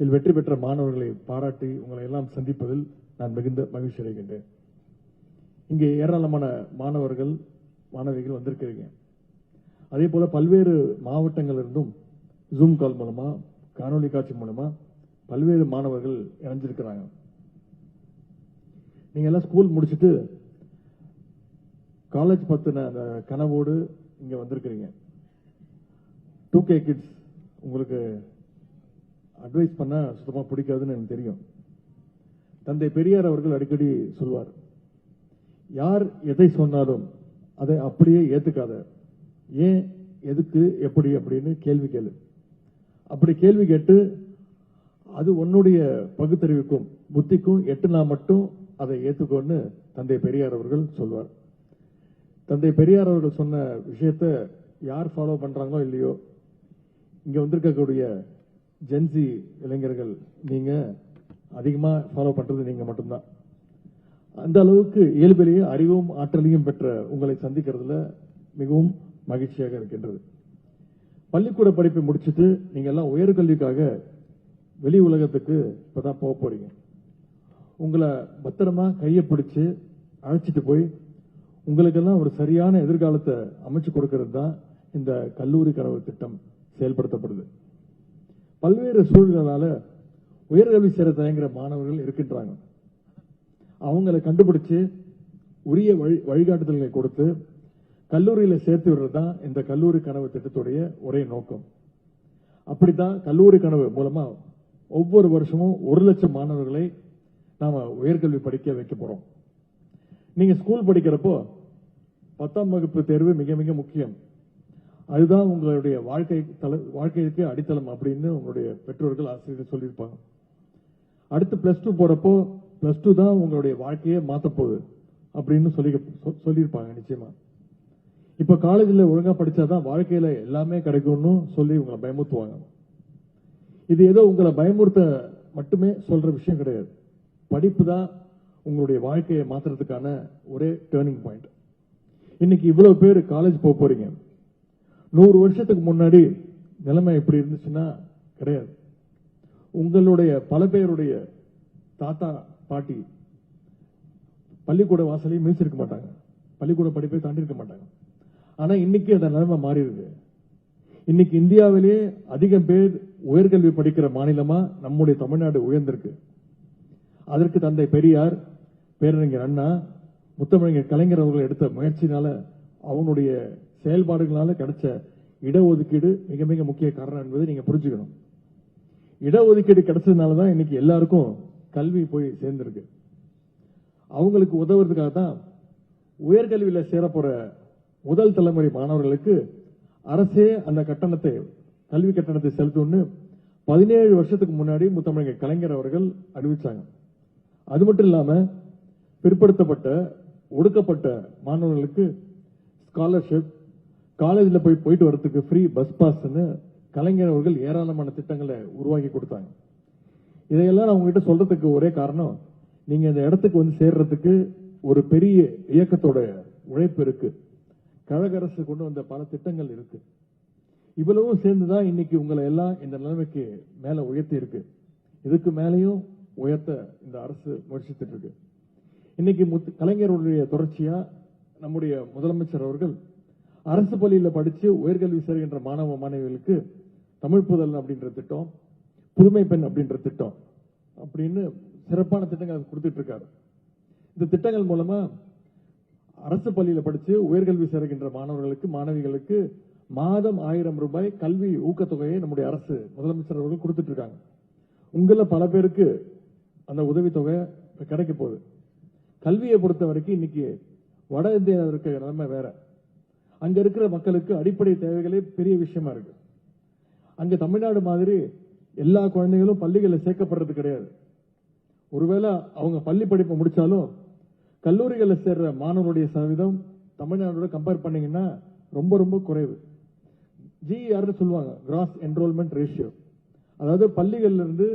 இதில் வெற்றி பெற்ற மாணவர்களை பாராட்டி உங்களை எல்லாம் சந்திப்பதில் நான் மிகுந்த மகிழ்ச்சி அடைகின்றேன். இங்கே ஏராளமான மாணவர்கள் மாணவிகள் வந்திருக்கிறீங்க அதே போல பல்வேறு மாவட்டங்களிலிருந்தும் ஜூம் கால் மூலமா காணொலி காட்சி மூலமா பல்வேறு மாணவர்கள் இணைஞ்சிருக்கிறாங்க. நீங்க எல்லாம் ஸ்கூல் முடிச்சிட்டு காலேஜ் பத்தின அந்த கனவோடு இங்க வந்திருக்கிறீங்க. டூ கே கிட்ஸ் உங்களுக்கு அட்வைஸ் பண்ண சுத்தமாக பிடிக்காதுன்னு எனக்கு தெரியும். தந்தை பெரியார் அவர்கள் அடிக்கடி சொல்வார். யார் எதை சொன்னாலும் அதை அப்படியே ஏத்துக்காத. ஏன் எதுக்கு எப்படி அப்படின்னு கேள்வி கேளு. அப்படி கேள்வி கேட்டு அது உன்னுடைய பகுத்தறிவுக்கும் புத்திக்கும் எட்டுனா மட்டும் அதை ஏத்துக்கோன்னு தந்தை பெரியார் அவர்கள் சொல்வார். தந்தை பெரியார் அவர்கள் சொன்ன விஷயத்த யார் ஃபாலோ பண்றாங்களோ இல்லையோ இங்க வந்திருக்கக்கூடிய ஜென்சி இளைஞர்கள் நீங்க அதிகமா ஃபாலோ பண்றது நீங்க மட்டும்தான். அந்த அளவுக்கு இயல்பிலேயே அறிவும் ஆற்றலையும் பெற்ற உங்களை சந்திக்கிறதுல மிகவும் மகிழ்ச்சியாக இருக்கின்றது. பள்ளிக்கூட படிப்பை முடிச்சிட்டு நீங்க எல்லாம் உயர்கல்விக்காக வெளி உலகத்துக்கு இப்பதான் போக போறீங்க. உங்களை பத்திரமா கையை பிடிச்சு அழைச்சிட்டு போய் உங்களுக்கெல்லாம் ஒரு சரியான எதிர்காலத்தை அமைச்சு கொடுக்கறது தான் இந்த கல்லூரி கனவு திட்டம் செயல்படுத்தப்படுது. பல்வேறு சூழல்களால உயர்கல்வி சேர தயங்குற மாணவர்கள் இருக்கின்றாங்க. அவங்களை கண்டுபிடிச்சு உரிய வழி வழிகாட்டுதல்களை கொடுத்து கல்லூரியில சேர்த்து விடுறது தான் இந்த கல்லூரி கனவு திட்டத்துடைய ஒரே நோக்கம். அப்படித்தான் கல்லூரி கனவு மூலமா ஒவ்வொரு வருஷமும் ஒரு லட்சம் மாணவர்களை நாம உயர்கல்வி படிக்க வைக்க போறோம். நீங்க ஸ்கூல் படிக்கிறப்போ பத்தாம் வகுப்பு தேர்வு மிக மிக முக்கியம். அதுதான் உங்களுடைய வாழ்க்கை தல வாழ்க்கைக்கு அடித்தளம் அப்படின்னு உங்களுடைய பெற்றோர்கள் ஆசிரியர்கள் சொல்லியிருப்பாங்க. அடுத்து பிளஸ் டூ போறப்போ பிளஸ் டூ தான் உங்களுடைய வாழ்க்கையை மாற்றப்போகுது அப்படின்னு சொல்லி சொல்லியிருப்பாங்க நிச்சயமா. இப்ப காலேஜில் ஒழுங்கா படிச்சாதான் வாழ்க்கையில எல்லாமே கிடைக்கும்னு சொல்லி உங்களை பயமுறுத்துவாங்க. இது ஏதோ உங்களை பயமுறுத்த மட்டுமே சொல்ற விஷயம் கிடையாது. படிப்பு தான் உங்களுடைய வாழ்க்கையை மாத்துறதுக்கான ஒரே டேர்னிங் பாயிண்ட் இன்னைக்கு இவ்வளவு பேர் காலேஜ் போக போறீங்க. நூறு வருஷத்துக்கு முன்னாடி நிலைமை எப்படி இருந்துச்சுன்னா கிடையாது. உங்களுடைய பல பேருடைய தாத்தா பாட்டி பள்ளிக்கூட வாசலையும் மீசிருக்க மாட்டாங்க. பள்ளிக்கூட படிப்பை தாண்டி இருக்க மாட்டாங்க. ஆனா இன்னைக்கு அந்த நிலைமை மாறிடுது. இன்னைக்கு இந்தியாவிலேயே அதிகம் பேர் உயர்கல்வி படிக்கிற மாநிலமா நம்முடைய தமிழ்நாடு உயர்ந்திருக்கு. அதற்கு தந்தை பெரியார் பேரறிஞர் அண்ணா முத்தமிழர் கலைஞர் அவர்கள் எடுத்த முயற்சினால அவனுடைய செயல்பாடுகளால கிடைச்ச இடஒதுக்கீடு மிக மிக முக்கிய காரணம் என்பதை நீங்க புரிஞ்சுக்கணும். இடஒதுக்கீடு கிடைச்சதுனால தான் இன்னைக்கு எல்லாருக்கும் கல்வி போய் சேர்ந்திருக்கு. அவங்களுக்கு உதவுறதுக்காக தான் உயர்கல்வியில சேரப்போற முதல் தலைமுறை மாணவர்களுக்கு அரசே அந்த கட்டணத்தை கல்வி கட்டணத்தை செலுத்தும்னு பதினேழு வருஷத்துக்கு முன்னாடி முத்தமிழக கலைஞர் அவர்கள் அறிவிச்சாங்க. அது மட்டும் இல்லாம பிற்படுத்தப்பட்ட ஒடுக்கப்பட்ட மாணவர்களுக்கு ஸ்காலர்ஷிப் காலேஜில் போய் போயிட்டு வரத்துக்கு ஃப்ரீ பஸ் பாஸ்ன்னு கலைஞர் அவர்கள் ஏராளமான திட்டங்களை உருவாக்கி கொடுத்தாங்க. இதையெல்லாம் நான் உங்ககிட்ட சொல்றதுக்கு ஒரே காரணம் நீங்க இந்த இடத்துக்கு வந்து சேர்றதுக்கு ஒரு பெரிய இயக்கத்தோட உழைப்பு இருக்கு. கழக அரசு கொண்டு வந்த பல திட்டங்கள் இருக்கு. இவ்வளவும் சேர்ந்துதான் இன்னைக்கு உங்களை எல்லாம் இந்த நிலைமைக்கு மேல உயர்த்தி இருக்கு. இதுக்கு மேலேயும் உயர்த்த இந்த அரசு முயற்சித்துட்டு இருக்கு. இன்னைக்கு முத்து- கலைஞருடைய தொடர்ச்சியா நம்முடைய முதலமைச்சர் அவர்கள் அரசு பள்ளியில் படித்து உயர்கல்வி சேர்கின்ற மாணவ மாணவிகளுக்கு தமிழ் புதல் அப்படின்ற திட்டம் புதுமை பெண் அப்படின்ற திட்டம் அப்படின்னு சிறப்பான திட்டங்கள் கொடுத்துட்டு இருக்காரு இந்த திட்டங்கள் மூலமா அரசு பள்ளியில் படித்து உயர்கல்வி சேர்கின்ற மாணவர்களுக்கு மாணவிகளுக்கு மாதம் ஆயிரம் ரூபாய் கல்வி ஊக்கத்தொகையை நம்முடைய அரசு முதலமைச்சர் அவர்கள் கொடுத்துட்டு இருக்காங்க உங்கள பல பேருக்கு அந்த உதவித்தொகை கிடைக்க போகுது. கல்வியை பொறுத்த வரைக்கும் இன்னைக்கு வட இந்தியாவில் இருக்கிற நிலைமை வேற. அங்க இருக்கிற மக்களுக்கு அடிப்படை தேவைகளே பெரிய விஷயமா இருக்கு. அங்க தமிழ்நாடு மாதிரி எல்லா குழந்தைகளும் பள்ளிகளில் சேர்க்கப்படுறது கிடையாது. ஒருவேளை அவங்க பள்ளி படிப்பை முடிச்சாலும் கல்லூரிகளில் சேர்ற மாணவருடைய சதவீதம் தமிழ்நாடோட கம்பேர் பண்ணீங்கன்னா ரொம்ப ரொம்ப குறைவு. ஜிஆர்னு சொல்லுவாங்க கிராஸ் என்ரோல்மெண்ட் ரேஷியோ அதாவது பள்ளிகள்ல இருந்து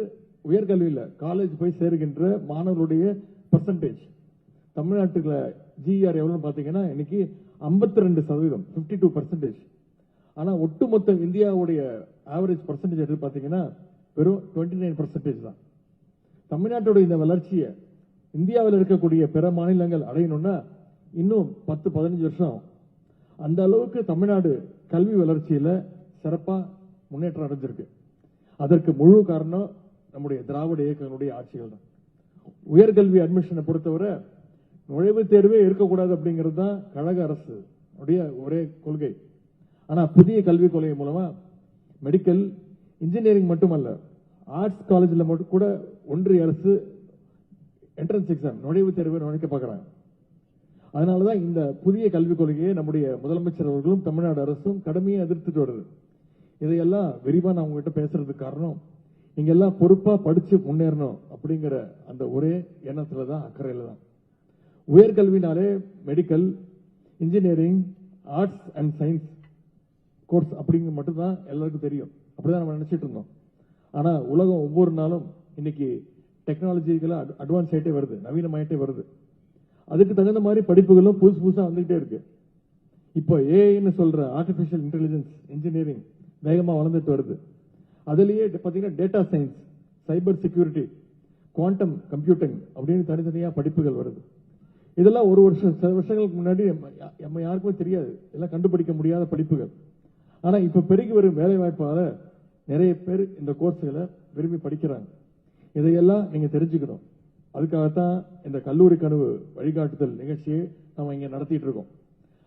உயர்கல்வியில் காலேஜ் போய் சேருகின்ற மாணவர்களுடைய பர்சன்டேஜ் தமிழ்நாட்டுல ஜிஆர் எவ்வளோன்னு பார்த்தீங்கன்னா இன்னைக்கு 52% ரெண்டு சதவீதம் 52% டூ பர்சன்டேஜ் ஆனால் ஒட்டுமொத்த இந்தியாவுடைய ஆவரேஜ் பர்சன்டேஜ் எடுத்து பார்த்தீங்கன்னா வெறும் டுவெண்ட்டி நைன் பர்சன்டேஜ் தான். தமிழ்நாட்டோட இந்த வளர்ச்சியை இந்தியாவில் இருக்கக்கூடிய பிற மாநிலங்கள் அடையணும்னா இன்னும் பத்து பதினஞ்சு வருஷம் அந்த அளவுக்கு தமிழ்நாடு கல்வி வளர்ச்சியில் சிறப்பாக முன்னேற்றம் அடைஞ்சிருக்கு. அதற்கு முழு காரணம் நம்முடைய திராவிட இயக்கங்களுடைய ஆட்சிகள் தான். உயர்கல்வி அட்மிஷனை பொறுத்தவரை நுழைவுத் தேர்வே இருக்கக்கூடாது அப்படிங்கிறது தான் கழக அரசு உடைய ஒரே கொள்கை. ஆனால் புதிய கல்விக் கொள்கை மூலமா மெடிக்கல் இன்ஜினியரிங் மட்டுமல்ல ஆர்ட்ஸ் காலேஜில் மட்டும் கூட ஒன்றிய அரசு என்ட்ரன்ஸ் எக்ஸாம் நுழைவுத் தேர்வை நுழைக்க அதனால் தான் இந்த புதிய கல்விக் கொள்கையை நம்முடைய முதலமைச்சர் அவர்களும் தமிழ்நாடு அரசும் கடுமையை எதிர்த்துட்டு வருது. இதையெல்லாம் விரிவாக நான் உங்ககிட்ட பேசுறதுக்கு காரணம் நீங்க எல்லாம் பொறுப்பாக படித்து முன்னேறணும் அப்படிங்கிற அந்த ஒரே எண்ணத்தில் தான் அக்கறையில் தான் உயர்கல்வினாலே medical engineering arts and science course அப்படிங்க மட்டும்தான் எல்லாருக்கும் தெரியும். அப்படிதான் நம்ம நினைச்சிட்டு இருந்தோம். ஆனா உலகம் ஒவ்வொரு நாளும் இன்னைக்கு டெக்னாலஜிக்கலா அட்வான்ஸ் ஆகிட்டே வருது. நவீனமாயிட்டே வருது. அதுக்கு தகுந்த மாதிரி படிப்புகளும் புதுசு புதுசாக வந்துகிட்டே இருக்கு. இப்போ ஏஐன்னு சொல்ற ஆர்டிபிஷியல் இன்டெலிஜென்ஸ் இன்ஜினியரிங் வேகமாக வளர்ந்துட்டு வருது. அதுலேயே பார்த்தீங்கன்னா data science cyber security quantum computing அப்படின்னு தனித்தனியாக படிப்புகள் வருது. இதெல்லாம் ஒரு வருஷம் சில வருஷங்களுக்கு முன்னாடி நம்ம யாருக்குமே தெரியாது. எல்லாம் கண்டுபிடிக்க முடியாத படிப்புகள். ஆனா இப்ப பெருகி வரும் வேலை வாய்ப்பால நிறைய பேர் இந்த கோர்ஸ்களை விரும்பி படிக்கிறாங்க. இதையெல்லாம் நீங்க தெரிஞ்சுக்கணும். அதுக்காகத்தான் இந்த கல்லூரி கனவு வழிகாட்டுதல் நிகழ்ச்சியை நம்ம இங்க நடத்திட்டு இருக்கோம்.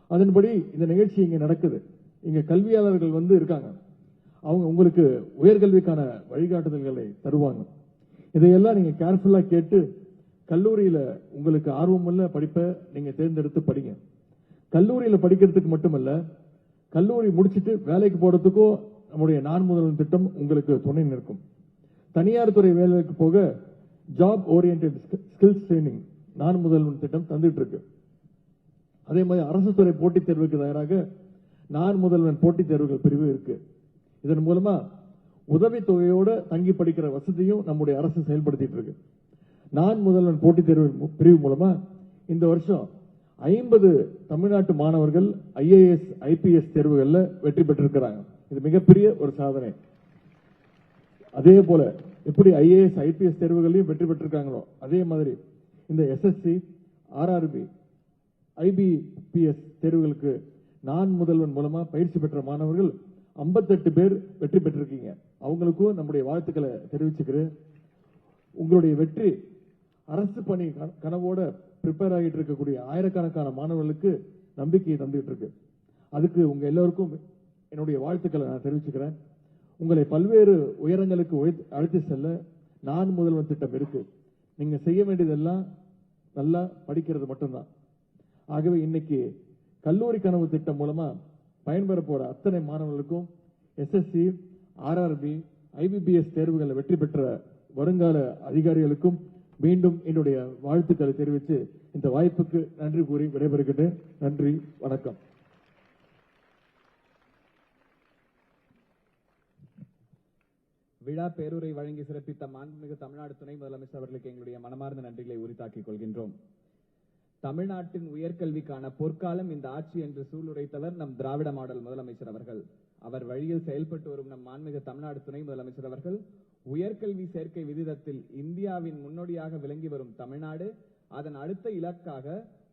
அதன்படி இந்த நிகழ்ச்சி இங்க நடக்குது. இங்க கல்வியாளர்கள் வந்து இருக்காங்க. அவங்க உங்களுக்கு உயர்கல்விக்கான வழிகாட்டுதல்களை தருவாங்க. இதையெல்லாம் நீங்க கேர்ஃபுல்லா கேட்டு கல்லூரியில் உங்களுக்கு ஆர்வமுள்ள படிப்பை நீங்கள் தேர்ந்தெடுத்து படிங்க. கல்லூரியில் படிக்கிறதுக்கு மட்டுமல்ல கல்லூரி முடிச்சுட்டு வேலைக்கு போகிறதுக்கோ நம்முடைய நான் முதல்வன் திட்டம் உங்களுக்கு துணை நிற்கும். தனியார் துறை வேலைக்கு போக ஜாப் ஓரியன்ட் ஸ்கில்ஸ் ட்ரைனிங் நான் முதல்வன் திட்டம் தந்துட்டு இருக்கு அதே மாதிரி அரசு துறை போட்டித் தேர்வுக்கு தயாராக நான் முதல்வன் போட்டித் தேர்வுகள் பிரிவு இருக்கு. இதன் மூலமா உதவித்தொகையோட தங்கி படிக்கிற வசதியும் நம்முடைய அரசு செயல்படுத்திட்டு இருக்கு. நான் முதல்வன் போட்டித் தேர்வு பிரிவு மூலமா இந்த வருஷம் ஐம்பது தமிழ்நாட்டு மாணவர்கள் ஐஏஎஸ் ஐபிஎஸ் தேர்வுகளில் வெற்றி பெற்றிருக்கிறாங்க. இது மிகப்பெரிய ஒரு சாதனை. அதே போல எப்படி ஐஏஎஸ் ஐபிஎஸ் தேர்வுகளையும் வெற்றி பெற்றிருக்காங்களோ அதே மாதிரி இந்த எஸ்எஸ்சி ஆர்ஆர்பி ஐபிபிஎஸ் தேர்வுகளுக்கு நான் முதல்வன் மூலமா பயிற்சி பெற்ற மாணவர்கள் 58 பேர் வெற்றி பெற்றிருக்கீங்க. அவங்களுக்கும் நம்முடைய வாழ்த்துக்களை தெரிவிச்சுக்கிறேன். உங்களுடைய வெற்றி அரசு பணி கனவோட ப்ரிப்பேர் ஆகிட்டு இருக்கக்கூடிய ஆயிரக்கணக்கான மாணவர்களுக்கு நம்பிக்கையை தந்துட்டு இருக்கு அதுக்கு உங்க எல்லோருக்கும் என்னுடைய வாழ்த்துக்களை நான் தெரிவிச்சுக்கிறேன். உங்களை பல்வேறு உயரங்களுக்கு அழைத்து செல்ல நான் முதல்வன் திட்டம் இருக்கு. நீங்க செய்ய வேண்டியதெல்லாம் நல்லா படிக்கிறது மட்டும்தான். ஆகவே இன்னைக்கு கல்லூரி கனவு திட்டம் மூலமா பயன்பெற போற அத்தனை மாணவர்களுக்கும் எஸ்எஸ்சி ஆர்ஆர்பி ஐபிபிஎஸ் தேர்வுகளில் வெற்றி பெற்ற வருங்கால அதிகாரிகளுக்கும் மீண்டும் என்னுடைய வாழ்த்துக்களை தெரிவித்து இந்த வாய்ப்புக்கு நன்றி கூறி விடைபெறுகின்றேன். நன்றி வணக்கம். விழா பேருரை வழங்கி சிறப்பித்த மாண்புமிகு தமிழ்நாடு துணை முதலமைச்சர் அவர்களுக்கு எங்களுடைய மனமார்ந்த நன்றிகளை உரித்தாக்கிக் கொள்கின்றோம். தமிழ்நாட்டின் உயர்கல்விக்கான பொற்காலம் இந்த ஆட்சி என்று சூளுரைத்தவர் நம் திராவிட மாடல் முதலமைச்சர் அவர்கள். அவர் வழியில் செயல்பட்டு வரும் நம் மாண்புமிகு தமிழ்நாடு துணை முதலமைச்சர் அவர்கள் உயர்கல்வி சேர்க்கை விகிதத்தில் இந்தியாவின் முன்னோடியாக விளங்கி வரும் தமிழ்நாடு அதன் அடுத்த இலக்காக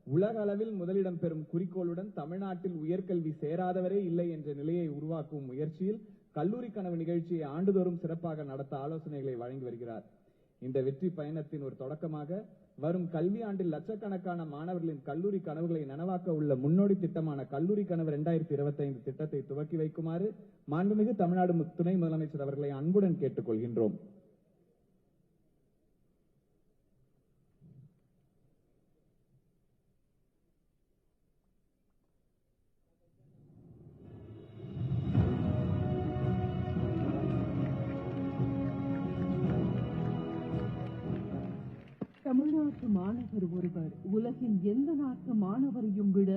உலக அளவில் முதலிடம் பெறும் குறிக்கோளுடன் தமிழ்நாட்டில் உயர்கல்வி சேராதவரே இல்லை என்ற நிலையை உருவாக்கும் முயற்சியில் கல்லூரி கனவு நிகழ்ச்சியை ஆண்டுதோறும் சிறப்பாக நடத்த ஆலோசனைகளை வழங்கி வருகிறார். இந்த வெற்றி பயணத்தின் ஒரு தொடக்கமாக வரும் கல்வி ஆண்டில் லட்சக்கணக்கான மாணவர்களின் கல்லூரி கனவுகளை நனவாக்க உள்ள முன்னோடி திட்டமான கல்லூரி கனவு இரண்டாயிரத்தி இருபத்தைந்து திட்டத்தை துவக்கி வைக்குமாறு மாண்புமிகு தமிழ்நாடு துணை முதலமைச்சர் அவர்களை அன்புடன் கேட்டுக்கொள்கின்றோம். உலகின் எந்த நாட்டு மாணவரையும் விட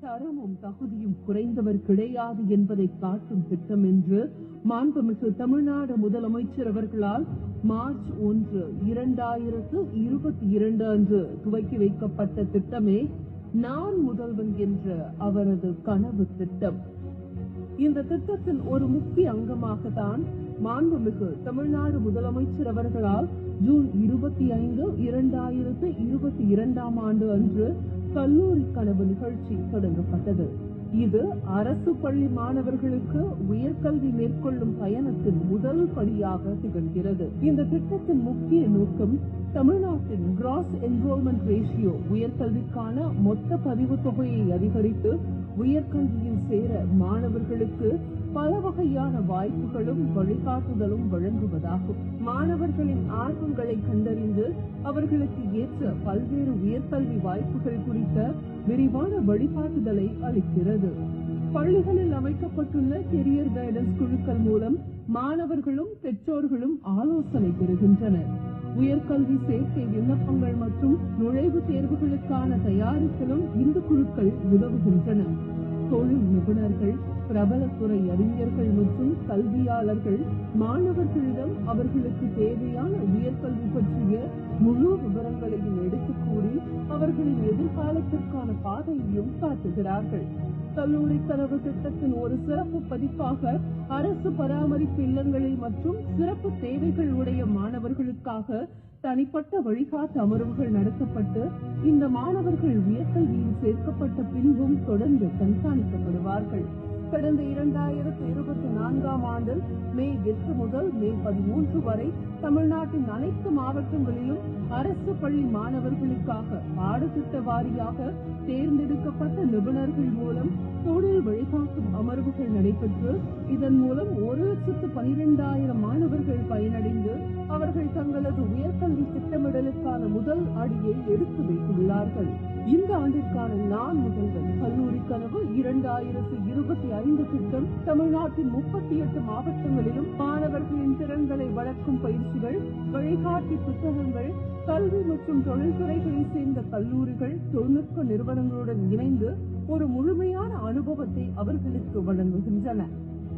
தரமும் தகுதியும் குறைந்தவர் கிடையாது என்பதை காட்டும் திட்டம் என்று மாண்புமிகு தமிழ்நாடு முதலமைச்சர் அவர்களால் மார்ச் ஒன்று இரண்டாயிரத்து இருபத்தி இரண்டு அன்று துவக்கி வைக்கப்பட்ட திட்டமே நான் முதல்வன் என்ற அவரது கனவு திட்டம். இந்த திட்டத்தின் ஒரு முக்கிய அங்கமாகத்தான் மாண்புமிகு தமிழ்நாடு முதலமைச்சர் அவர்களால் ஜூன் இருபத்தி ஐந்து இரண்டாயிரத்து இருபத்தி இரண்டாம் ஆண்டு அன்று கல்லூரி கனவு நிகழ்ச்சி தொடங்கப்பட்டது. இது அரசு பள்ளி மாணவர்களுக்கு உயர்கல்வி மேற்கொள்ளும் பயணத்தின் முதல் படியாக திகழ்கிறது. இந்த திட்டத்தின் முக்கிய நோக்கம் தமிழ்நாட்டின் கிராஸ் என்ரோல்மெண்ட் ரேஷியோ உயர்கல்விக்கான மொத்த பதிவு தொகையை அதிகரித்து உயர்கல்வியில் சேர மாணவர்களுக்கு பல வகையான வாய்ப்புகளும் வழிகாட்டுதலும் வழங்குவதாகும். மாணவர்களின் ஆர்வங்களை கண்டறிந்து அவர்களுக்கு ஏற்ற பல்வேறு உயர்கல்வி வாய்ப்புகள் குறித்த விரிவான வழிகாட்டுதலை அளிக்கிறது. பள்ளிகளில் அமைக்கப்பட்டுள்ள கெரியர் கைடன்ஸ் குழுக்கள் மூலம் மாணவர்களும் பெற்றோர்களும் ஆலோசனை பெறுகின்றனர். உயர்கல்வி சேர்க்கை விண்ணப்பங்கள் மற்றும் நுழைவுத் தேர்வுகளுக்கான தயாரிப்பிலும் இந்த குழுக்கள் உதவுகின்றன. தொழில் நிபுணர்கள் பிரபல துறை அறிஞர்கள் மற்றும் கல்வியாளர்கள் மாணவர்களிடம் அவர்களுக்கு தேவையான உயர்கல்வி பற்றிய முழு விவரங்களையும் எடுத்துக் கூறி அவர்களின் எதிர்காலத்திற்கான பாதையையும் காட்டுகிறார்கள். கல்லூரி கனவு திட்டத்தின் ஒரு சிறப்பு பதிப்பாக அரசு பராமரிப்பு இல்லங்களில் மற்றும் சிறப்பு தேவைகள் உடைய மாணவர்களுக்காக தனிப்பட்ட வழிகாட்டு அமர்வுகள் நடத்தப்பட்டு இந்த மாணவர்கள் உயர்கல்வியில் சேர்க்கப்பட்ட பின்பும் தொடர்ந்து கண்காணிக்கப்படுவார்கள். கடந்த இரண்டாயிரத்து இருபத்தி நான்காம் ஆண்டு மே எட்டு முதல் மே பதிமூன்று வரை தமிழ்நாட்டின் அனைத்து மாவட்டங்களிலும் அரசு பள்ளி மாணவர்களுக்காக பாடத்திட்ட வாரியாக தேர்ந்தெடுக்கப்பட்ட நிபுணர்கள் மூலம் தொழில் வழிகாட்டும் அமர்வுகள் நடைபெற்று இதன் மூலம் ஒரு லட்சத்து பனிரெண்டாயிரம் மாணவர்கள் பயனடைந்து அவர்கள் தங்களது உயர்கல்வி திட்டமிடலுக்கான முதல் அடியை எடுத்து வைத்துள்ளார்கள். இந்த ஆண்டிற்கான நான் முதல்வர் கல்லூரி கனவு இரண்டாயிரத்து இருபத்தி ஐந்து திட்டம் தமிழ்நாட்டின் முப்பத்தி எட்டு மாவட்டங்களிலும் மாணவர்களின் திறன்களை வளர்க்கும் பயிற்சிகள் வழிகாட்டி புத்தகங்கள் கல்வி மற்றும் தொழில்துறைகளைச் சேர்ந்த கல்லூரிகள் தொழில்நுட்ப நிறுவனங்களுடன் இணைந்து ஒரு முழுமையான அனுபவத்தை அவர்களுக்கு வழங்குகின்றன.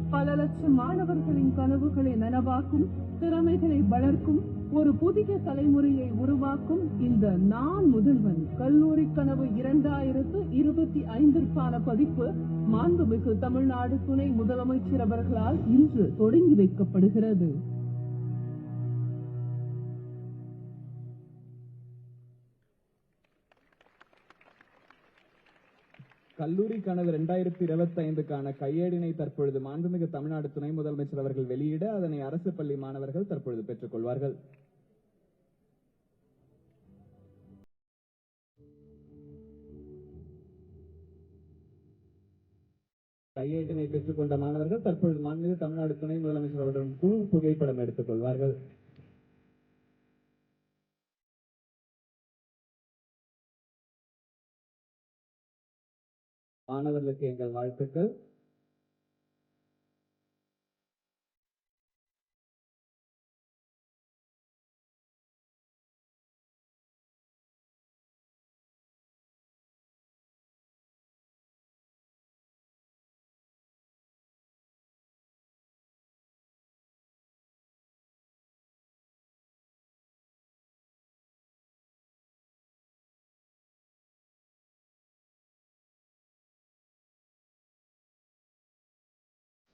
பல லட்சம் மாணவர்களின் கனவுகளை நனவாக்கும் திறமைகளை வளர்க்கும் ஒரு புதிய தலைமுறையை உருவாக்கும் இந்த நான் முதல்வன். கல்லூரி கனவு இரண்டாயிரத்து இருபத்தி ஐந்திற்கான பதிப்பு மாண்புமிகு தமிழ்நாடு துணை முதலமைச்சர் அவர்களால் இன்று தொடங்கி வைக்கப்படுகிறது. கல்லூரி கனவு இரண்டாயிரத்தி இருபத்தி ஐந்துக்கான கையேடினை தற்பொழுது மாண்புமிகு தமிழ்நாடு துணை முதலமைச்சர் அவர்கள் வெளியிட அதனை அரசு பள்ளி மாணவர்கள் தற்பொழுது பெற்றுக் கொள்வார்கள் கையேட்டினை பெற்றுக் கொண்ட மாணவர்கள் தற்பொழுது மாண்புமிகு தமிழ்நாடு துணை முதலமைச்சர் அவர்களின் குழு புகைப்படம் எடுத்துக் கொள்வார்கள் மாணவர்களுக்கு எங்கள் வாழ்த்துக்கள்.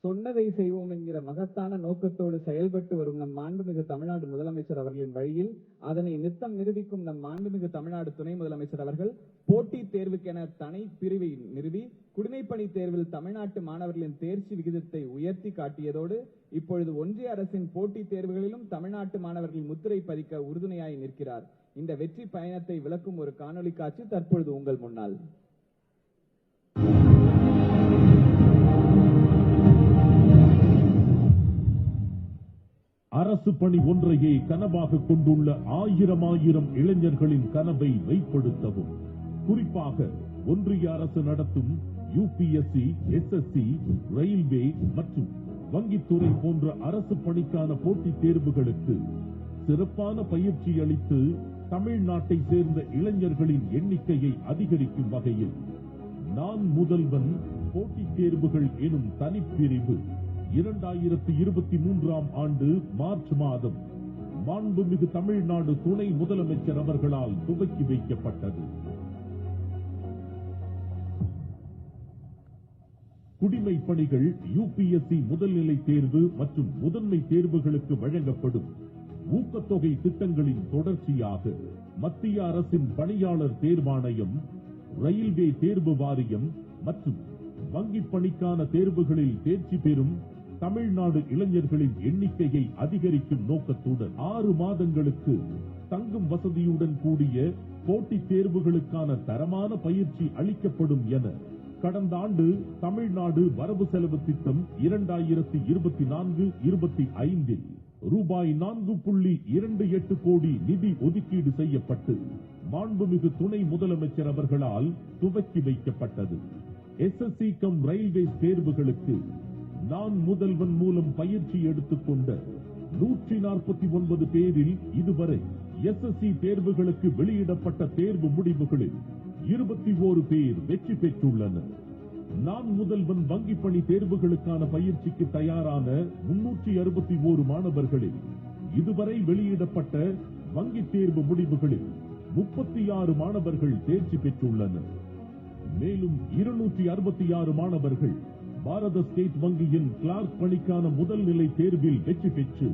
சொன்னதை செய்வோம் என்கிற மகத்தான நோக்கத்தோடு செயல்பட்டு வரும் நம் மாண்புமிகு தமிழ்நாடு முதலமைச்சர் அவர்களின் வழியில் அதனை நித்தம் நிரூபிக்கும் நம் மாண்புமிகு தமிழ்நாடு துணை முதலமைச்சர் அவர்கள் போட்டித் தேர்வுக்கென தனி பிரிவை நிறுவி குடிமைப்பணி தேர்வில் தமிழ்நாட்டு மாணவர்களின் தேர்ச்சி விகிதத்தை உயர்த்தி காட்டியதோடு இப்பொழுது ஒன்றிய அரசின் போட்டித் தேர்வுகளிலும் தமிழ்நாட்டு மாணவர்கள் முத்திரை பதிக்க உறுதுணையாய் நிற்கிறார். இந்த வெற்றி பயணத்தை விளக்கும் ஒரு காணொளி காட்சி தற்பொழுது உங்கள் முன்னால். அரசு பணி ஒன்றையே கனவாக கொண்டுள்ள ஆயிரம் ஆயிரம் இளைஞர்களின் கனவை மெய்ப்படுத்தவும் குறிப்பாக ஒன்றிய அரசு நடத்தும் யூபிஎஸ்சி எஸ்எஸ்சி ரயில்வே மற்றும் வங்கித்துறை போன்ற அரசு பணிக்கான போட்டித் தேர்வுகளுக்கு சிறப்பான பயிற்சி அளித்து தமிழ்நாட்டை சேர்ந்த இளைஞர்களின் எண்ணிக்கையை அதிகரிக்கும் வகையில் நான் முதல்வன் போட்டித் தேர்வுகள் எனும் தனிப்பிரிவு இரண்டாயிரத்தி இருபத்தி மூன்றாம் ஆண்டு மார்ச் மாதம் மாண்புமிகு தமிழ்நாடு துணை முதலமைச்சர் அவர்களால் துவக்கி வைக்கப்பட்டது. குடிமை பணிகள் யுபிஎஸ்சி முதல்நிலை தேர்வு மற்றும் முதன்மை தேர்வுகளுக்கு வழங்கப்படும் ஊக்கத்தொகை திட்டங்களின் தொடர்ச்சியாக மத்திய அரசின் பணியாளர் தேர்வாணையம் ரயில்வே தேர்வு வாரியம் மற்றும் வங்கிப் பணிக்கான தேர்வுகளில் தேர்ச்சி பெறும் தமிழ்நாடு இளைஞர்களின் எண்ணிக்கையை அதிகரிக்கும் நோக்கத்துடன் ஆறு மாதங்களுக்கு தங்கும் வசதியுடன் கூடிய போட்டித் தேர்வுகளுக்கான தரமான பயிற்சி அளிக்கப்படும் என கடந்த ஆண்டு தமிழ்நாடு வரவு செலவு திட்டம் இரண்டாயிரத்தி இருபத்தி நான்கு இருபத்தி ஐந்தில் ரூபாய் நான்கு புள்ளி இரண்டு எட்டு கோடி நிதி ஒதுக்கீடு செய்யப்பட்டு மாண்புமிகு துணை முதலமைச்சர் அவர்களால் துவக்கி வைக்கப்பட்டது. எஸ்எஸ்சி கம் ரயில்வே தேர்வுகளுக்கு நான் முதல்வன் மூலம் பயிற்சி எடுத்துக்கொண்ட நூற்றி நாற்பத்தி ஒன்பது பேரில் இதுவரை எஸ்எஸ்சி தேர்வுகளுக்கு வெளியிடப்பட்ட தேர்வு முடிவுகளில் இருபத்தி ஓரு பேர் வெற்றி பெற்றுள்ளனர். நான் முதல்வன் வங்கி பணி தேர்வுகளுக்கான பயிற்சிக்கு தயாரான முன்னூற்றி அறுபத்தி ஓரு மாணவர்களில் இதுவரை வெளியிடப்பட்ட வங்கி தேர்வு முடிவுகளில் முப்பத்தி ஆறு மாணவர்கள் தேர்ச்சி பெற்றுள்ளனர். மேலும் இருநூற்றி அறுபத்தி ஆறு மாணவர்கள் பாரத ஸ்டேட் வங்கியின் கிளார்க் பணிக்கான முதல் நிலை தேர்வில் வெற்றி பெற்று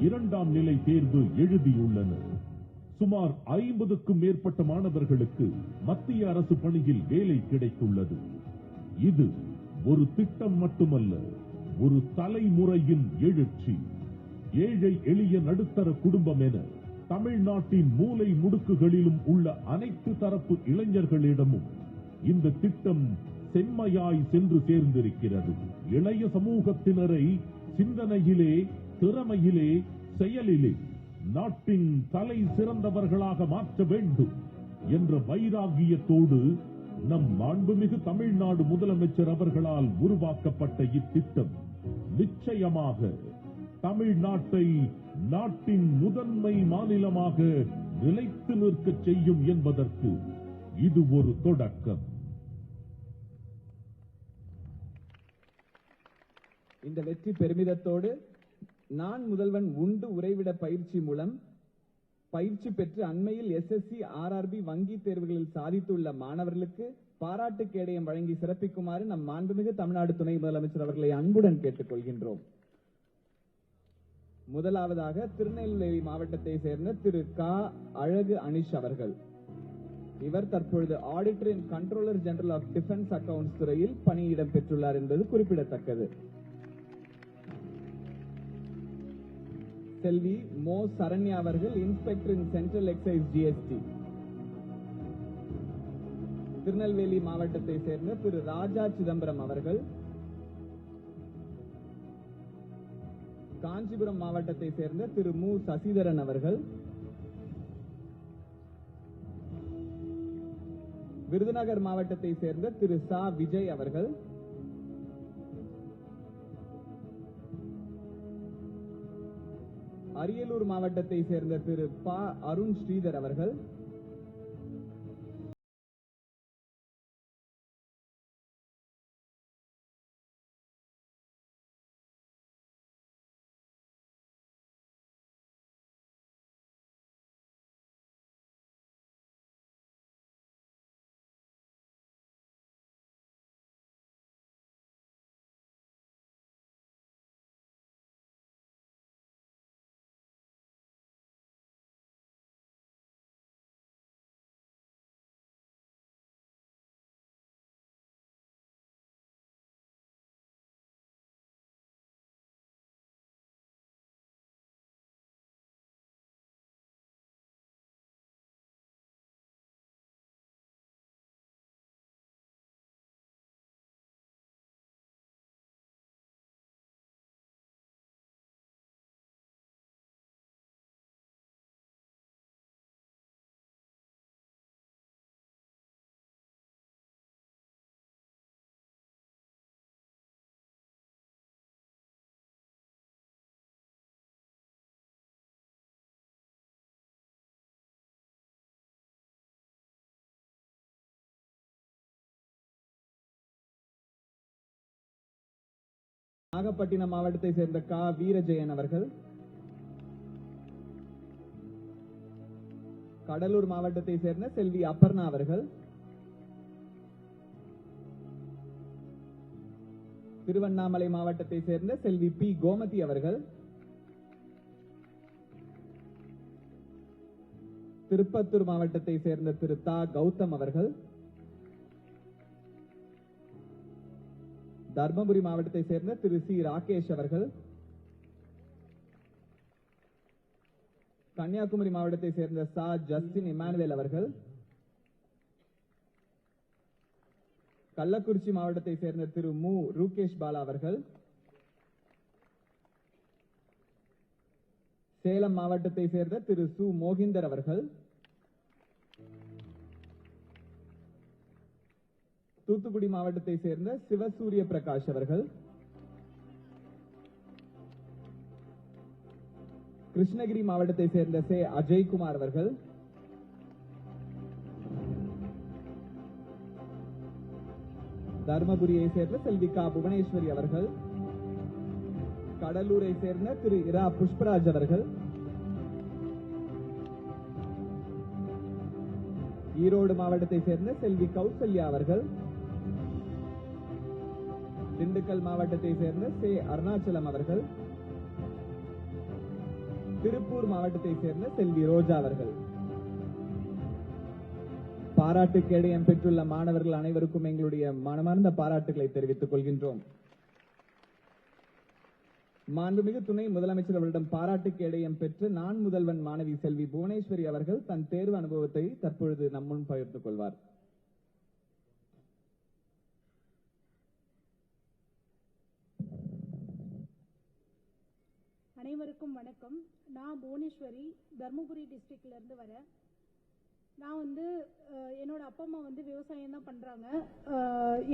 இரண்டாம் நிலை தேர்வு எழுதியுள்ளனர். சுமார் ஐம்பதுக்கும் மேற்பட்ட மாணவர்களுக்கு மத்திய அரசு பணியில் வேலை கிடைத்துள்ளது. இது ஒரு திட்டம் மட்டுமல்ல ஒரு தலைமுறையின் எழுச்சி. ஏழை எளிய நடுத்தர குடும்பம் என தமிழ்நாட்டின் மூலை முடுக்குகளிலும் உள்ள அனைத்து தரப்பு இளைஞர்களிடமும் இந்த திட்டம் செம்மையாய் சென்று சேர்ந்திருக்கிறது. இளைய சமூகத்தினரை சிந்தனையிலே திறமையிலே செயலிலே நாட்டின் தலை சிறந்தவர்களாக மாற்ற வேண்டும் என்ற வைராகியத்தோடு நம் மாண்புமிகு தமிழ்நாடு முதலமைச்சர் அவர்களால் உருவாக்கப்பட்ட இத்திட்டம் நிச்சயமாக தமிழ்நாட்டை நாட்டின் முதன்மை மாநிலமாக நிலைத்து நிற்கச் செய்யும் என்பதற்கு இது ஒரு தொடக்கம். இந்த வெற்றி பெருமிதத்தோடு நான் முதல்வன் உண்டு உறைவிட பயிற்சி மூலம் பயிற்சி பெற்று அண்மையில் எஸ்எஸ்சி ஆர்ஆர்பி வங்கி தேர்வுகளில் சாதித்துள்ள மாணவர்களுக்கு பாராட்டு கேடயம் வழங்கி சிறப்பிக்குமாறு நம் மாண்புமிகு தமிழ்நாடு துணை முதலமைச்சர் அவர்களை அன்புடன் கேட்டுக் கொள்கின்றோம் முதலாவதாக திருநெல்வேலி மாவட்டத்தை சேர்ந்த திரு கா. அழகு அனிஷ் அவர்கள். இவர் தற்பொழுது auditor controller general of defence accounts துறையில் பணியிடம் பெற்றுள்ளார் என்பது குறிப்பிடத்தக்கது. செல்வி மோ. சரண்யா அவர்கள் inspector in central excise GST Tirunelveli மாவட்டத்தை சேர்ந்த திரு ராஜா சிதம்பரம் அவர்கள் காஞ்சிபுரம் மாவட்டத்தை சேர்ந்த திரு மு. சசிதரன் அவர்கள் விருதுநகர் மாவட்டத்தை சேர்ந்த திரு சா. விஜய் அவர்கள் அரியலூர் மாவட்டத்தை சேர்ந்த திரு ப அருண் ஸ்ரீதர் அவர்கள் நாகப்பட்டினம் மாவட்டத்தை சேர்ந்த கா. வீரஜெயன் அவர்கள் கடலூர் மாவட்டத்தை சேர்ந்த செல்வி அப்பர்ணா அவர்கள் திருவண்ணாமலை மாவட்டத்தை சேர்ந்த செல்வி பி. கோமதி அவர்கள் திருப்பத்தூர் மாவட்டத்தை சேர்ந்த திரு. தா. கௌதம் அவர்கள் தர்மபுரி மாவட்டத்தை சேர்ந்த திரு சி. ராகேஷ் அவர்கள் கன்னியாகுமரி மாவட்டத்தை சேர்ந்த சா. ஜஸ்டின் இமானுவேல் அவர்கள் கள்ளக்குறிச்சி மாவட்டத்தை சேர்ந்த திரு. மு. ரூகேஷ் பாலா அவர்கள் சேலம் மாவட்டத்தை சேர்ந்த திரு. சு. மோகிந்தர் அவர்கள் தூத்துக்குடி மாவட்டத்தை சேர்ந்த சிவசூரிய பிரகாஷ் அவர்கள் கிருஷ்ணகிரி மாவட்டத்தை சேர்ந்த சே அஜய்குமார் அவர்கள் தர்மபுரியை சேர்ந்த செல்விகா புவனேஸ்வரி அவர்கள் கடலூரை சேர்ந்த திரு இரா புஷ்பராஜ் அவர்கள் ஈரோடு மாவட்டத்தை சேர்ந்த செல்வி கௌசல்யா அவர்கள் திண்டுக்கல் மாவட்டத்தை சேர்ந்த சே அருணாச்சலம் அவர்கள் திருப்பூர் மாவட்டத்தை சேர்ந்த செல்வி ரோஜா அவர்கள். பாராட்டு கேடயம் பெற்றுள்ள மாணவர்கள் அனைவருக்கும் எங்களுடைய மனமார்ந்த பாராட்டுகளை தெரிவித்துக் கொள்கின்றோம். மாண்புமிகு துணை முதலமைச்சர் அவர்களிடம் பாராட்டுக்கு இடையம் பெற்று நான் முதல்வன் மாணவி செல்வி புவனேஸ்வரி அவர்கள் தன் தேர்வு அனுபவத்தை தற்பொழுது நம்முன் பகிர்ந்து கொள்வார். அனைவருக்கும் வணக்கம். நான் புவனேஸ்வரி தர்மபுரி டிஸ்ட்ரிக்ட்ல இருந்து வரேன். நான் வந்து என்னோட அப்பா அம்மா வந்து விவசாயம் தான் பண்றாங்க.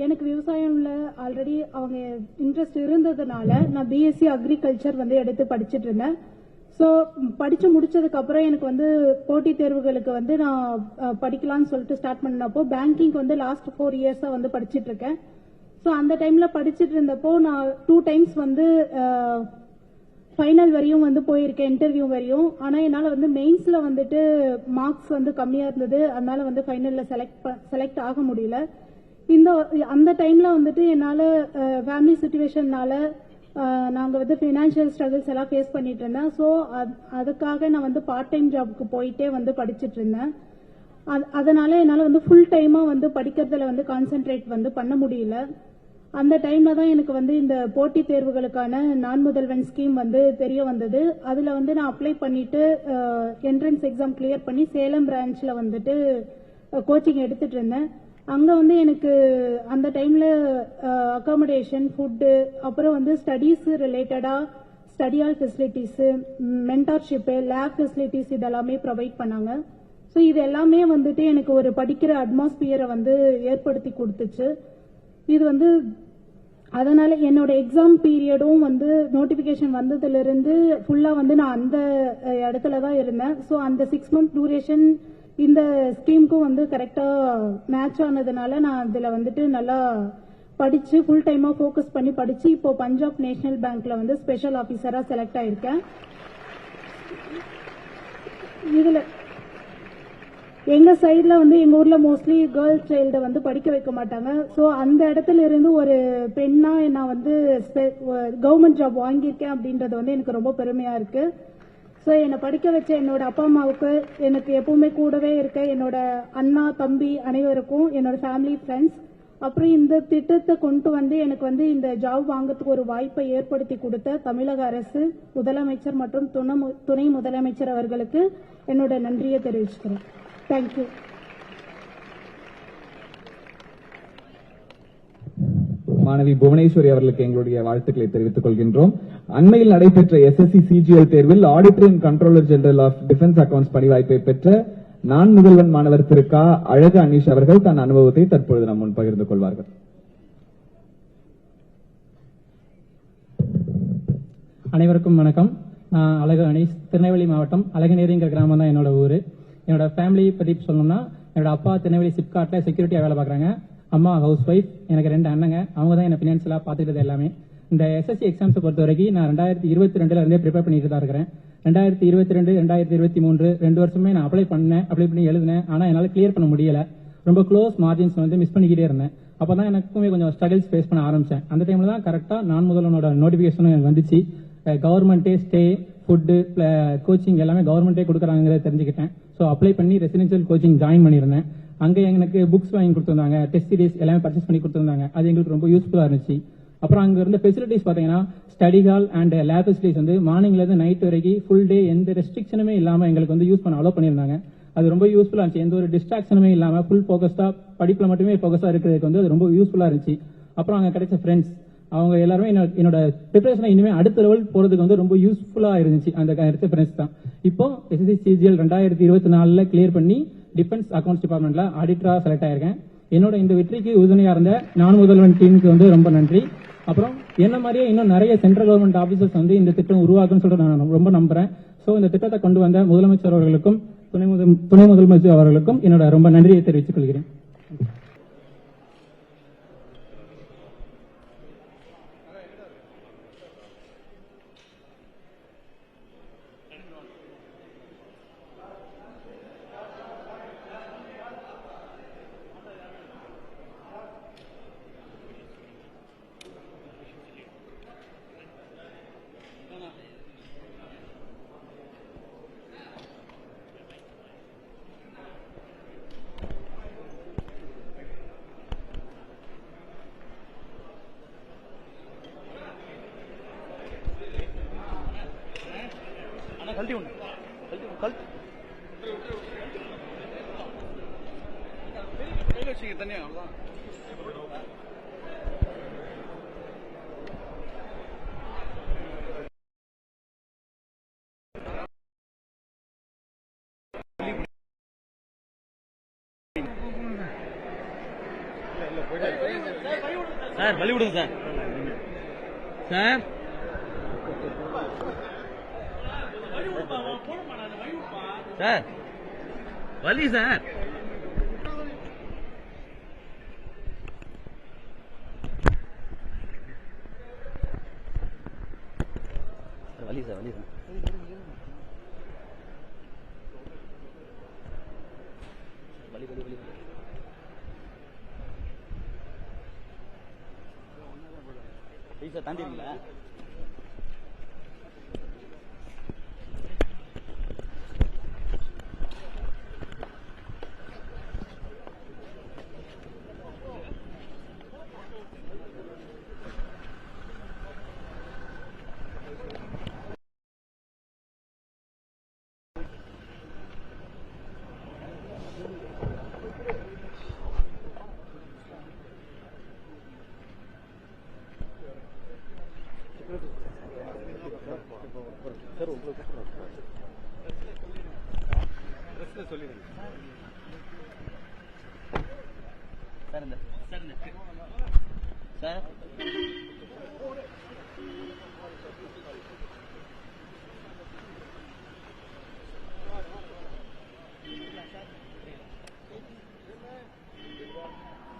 எனக்கு விவசாயம்ல ஆல்ரெடி அவங்க இன்ட்ரெஸ்ட் இருந்ததுனால நான் பிஎஸ்சி அக்ரிகல்ச்சர் வந்து எடுத்து படிச்சுட்டு இருந்தேன். ஸோ படிச்சு முடிச்சதுக்கு அப்புறம் எனக்கு வந்து போட்டித் தேர்வுகளுக்கு வந்து நான் படிக்கலாம்னு சொல்லிட்டு ஸ்டார்ட் பண்ணப்போ பேங்கிங் வந்து லாஸ்ட் ஃபோர் இயர்ஸா வந்து படிச்சுட்டு இருக்கேன். ஸோ அந்த டைம்ல படிச்சுட்டு இருந்தப்போ நான் டூ டைம்ஸ் வந்து ஃபைனல் வரையும் வந்து போயிருக்கேன் இன்டர்வியூ வரையும். ஆனால் என்னால் வந்து மெயின்ஸில் வந்துட்டு மார்க்ஸ் வந்து கம்மியாக இருந்தது. அதனால வந்து ஃபைனலில் செலக்ட் செலக்ட் ஆக முடியல. இந்த அந்த டைமில் வந்துட்டு என்னால் ஃபேமிலி சுச்சுவேஷன்னால நாங்கள் வந்து ஃபினான்ஷியல் ஸ்ட்ரகிள்ஸ் எல்லாம் ஃபேஸ் பண்ணிட்டு இருந்தேன். ஸோ அதுக்காக நான் வந்து பார்ட் டைம் ஜாப்க்கு போயிட்டே வந்து படிச்சுட்டு இருந்தேன். அதனால என்னால் வந்து ஃபுல் டைமாக வந்து படிக்கிறதுல வந்து கான்சென்ட்ரேட் வந்து பண்ண முடியல. அந்த டைம்ல தான் எனக்கு வந்து இந்த போட்டித் தேர்வுகளுக்கான நான் முதல்வன் ஸ்கீம் வந்து தெரிய வந்தது. அதுல வந்து நான் அப்ளை பண்ணிட்டு என்ட்ரன்ஸ் எக்ஸாம் கிளியர் பண்ணி சேலம் பிரான்ச்ல வந்துட்டு கோச்சிங் எடுத்துட்டு இருந்தேன். அங்க வந்து எனக்கு அந்த டைம்ல அகாமடேஷன் ஃபுட்டு அப்புறம் வந்து ஸ்டடீஸ் ரிலேட்டடா study hall facilities mentorship lab facilities இதெல்லாமே ப்ரொவைட் பண்ணாங்க. ஸோ இது எல்லாமே வந்துட்டு எனக்கு ஒரு படிக்கிற அட்மாஸ்பியரை வந்து ஏற்படுத்தி கொடுத்துச்சு. இது வந்து அதனால என்னோட எக்ஸாம் பீரியடும் வந்து நோட்டிபிகேஷன் வந்ததுல இருந்து ஃபுல்லா வந்து நான் அந்த இடத்துல தான் இருந்தேன். ஸோ அந்த சிக்ஸ் மந்த் டூரேஷன் இந்த ஸ்கீமுக்கும் வந்து கரெக்டா மேட்ச் ஆனதுனால நான் அதில் வந்துட்டு நல்லா படிச்சு ஃபுல் டைமா ஃபோக்கஸ் பண்ணி படிச்சு இப்போ பஞ்சாப் நேஷனல் பேங்க்ல வந்து ஸ்பெஷல் ஆபீசரா செலக்ட் ஆயிருக்கேன். இதுல எங்க சைடில் வந்து எங்க ஊர்ல மோஸ்ட்லி கேர்ள்ஸ் சைல்ட வந்து படிக்க வைக்க மாட்டாங்க. சோ அந்த இடத்துல இருந்து ஒரு பெண்ணா நான் வந்து கவர்மெண்ட் ஜாப் வாங்கியிருக்கேன் அப்படின்றது வந்து எனக்கு ரொம்ப பெருமையா இருக்கு. ஸோ என்னை படிக்க வச்ச என்னோட அப்பா அம்மாவுக்கு எனக்கு எப்பவுமே கூடவே இருக்க என்னோட அண்ணா தம்பி அனைவருக்கும் என்னோட ஃபேமிலி ஃப்ரெண்ட்ஸ் அப்புறம் இந்த திட்டத்தை கொண்டு வந்து எனக்கு வந்து இந்த ஜாப் வாங்குறதுக்கு ஒரு வாய்ப்பை ஏற்படுத்தி கொடுத்த தமிழக அரசு முதலமைச்சர் மற்றும் துணை மு- துணை முதலமைச்சர் அவர்களுக்கு என்னோட நன்றியை தெரிவிச்சுக்கிறேன். தேங்க்யூ மாணவி புவனேஸ்வரி அவர்களுக்கு எங்களுடைய வாழ்த்துக்களை தெரிவித்துக் கொள்கின்றோம். அண்மையில் நடைபெற்ற எஸ்எஸ்சி சிஜிஎல் தேர்வில் auditor and controller general of defence accounts பணி வாய்ப்பை பெற்ற நான் முதல்வன் மாணவர் திரு கா. அழகு அனீஷ் அவர்கள் தன் அனுபவத்தை தற்பொழுது நம் முன் பகிர்ந்து கொள்வார்கள். அனைவருக்கும் வணக்கம். நான் அழகு அனீஸ் திருநெல்வேலி மாவட்ம் அழகுநேரிங்கிற கிராமம் தான் என்னோட ஊர். என்னோட ஃபேமிலி பத்தி சொல்லணும்னா என்னோட அப்பா திருநெல்வேலி சிப்காட்ல செக்யூரிட்டியா வேலை பார்க்குறாங்க. அம்மா ஹவுஸ் ஒய்ஃப் எனக்கு ரெண்டு அண்ணங்க. அவங்க தான் என்ன ஃபினான்ஷியலாக பார்த்துக்கிட்டது எல்லாமே. இந்த எஸ்எஸ்சி எக்ஸாம்ஸை பொறுத்த வரைக்கும் நான் ரெண்டாயிரத்தி இருபத்தி ரெண்டுல இருந்தே ப்ரிப்பேர் பண்ணிட்டு தான் இருக்கிறேன். ரெண்டாயிரத்தி இருபத்தி ரெண்டு ரெண்டாயிரத்தி இருபத்தி மூன்று ரெண்டு வருஷமே நான் அப்ளை பண்ணேன் அப்ளை பண்ணி எழுதினேன். ஆனால் என்னால் கிளியர் பண்ண முடியல. ரொம்ப க்ளோஸ் மார்ஜின்ஸ் வந்து மிஸ் பண்ணிக்கிட்டே இருந்தேன். அப்பதான் எனக்குமே கொஞ்சம் ஸ்ட்ரகிள்ஸ் ஃபேஸ் பண்ண ஆரம்பிச்சேன். அந்த டைம்ல தான் கரெக்டா நான் முதல்வனோட நோட்டிபிகேஷனும் எனக்கு வந்துச்சு. கவர்மெண்ட்டே ஸ்டே ஃபுட்டு கோச்சிங் எல்லாமே கவர்மெண்ட்டே கொடுக்குறாங்கிறத தெரிஞ்சுக்கிட்டேன். ஸோ அப்ளை பண்ணி ரெசிடென்ஷியல் கோச்சிங் ஜாயின் பண்ணியிருந்தேன். அங்கே எனக்கு புக்ஸ் வாங்கி கொடுத்துருந்தாங்க. டெஸ்ட் சீரிஸ் எல்லாமே பர்ச்சேஸ் பண்ணி கொடுத்துருந்தாங்க. அது எங்களுக்கு ரொம்ப யூஸ்ஃபுல்லாக இருந்துச்சு. அப்புறம் அங்கே இருந்த ஃபெசிலிட்டிஸ் பார்த்தீங்கன்னா study hall and lab facilities வந்து மார்னிங்லேருந்து நைட் வரைக்கும் ஃபுல் டே எந்த ரெஸ்ட்ரிக்ஷனுமே இல்லாமல் எங்களுக்கு வந்து யூஸ் பண்ண அலோவ் பண்ணியிருந்தாங்க. அது ரொம்ப யூஸ்ஃபுல்லாக இருந்துச்சு. எந்த ஒரு டிஸ்ட்ராக்ஷனுமே இல்லாமல் ஃபுல் ஃபோக்கஸ்டாக படிப்பில் மட்டுமே ஃபோக்கஸாக இருக்கிறதுக்கு வந்து அது ரொம்ப யூஸ்ஃபுல்லாக இருந்துச்சு. அப்புறம் அங்கே கிடைச்ச ஃப்ரெண்ட்ஸ் அவங்க எல்லாருமே என்னோட- என்னோட ப்ரிப்பரேஷனை இனிமே அடுத்த லெவல் போறதுக்கு வந்து ரொம்ப யூஸ்ஃபுல்லா இருந்துச்சு. அந்த கிடைச்ச ஃப்ரெண்ட்ஸ் தான். இப்போ எஸ்எஸ்சி சிஜிஎல் ரெண்டாயிரத்தி இருபத்தி நாலுல கிளியர் பண்ணி டிஃபென்ஸ் அக்கௌண்ட்ஸ் டிபார்ட்மெண்ட்ல ஆடிட்டரா செலக்ட் ஆயிருக்கேன். என்னோட இந்த வெற்றிக்கு உறுதுணையாக இருந்த நான் முதல்வன் டீமுக்கு வந்து ரொம்ப நன்றி. அப்புறம் என்ன மாதிரியே இன்னும் நிறைய சென்ட்ரல் கவர்மெண்ட் ஆபீசர்ஸ் வந்து இந்த திட்டம் உருவாக்குன்னு சொல்லிட்டு நான் ரொம்ப நம்புறேன். சோ இந்த திட்டத்தை கொண்டு வந்த முதலமைச்சர் அவர்களுக்கும் துணை முதல் துணை முதலமைச்சர் அவர்களுக்கும் என்னோட ரொம்ப நன்றியை தெரிவித்துக் கொள்கிறேன். சார் வழி விடுங்க சார் சார். சார். வலி சார். வலி சார்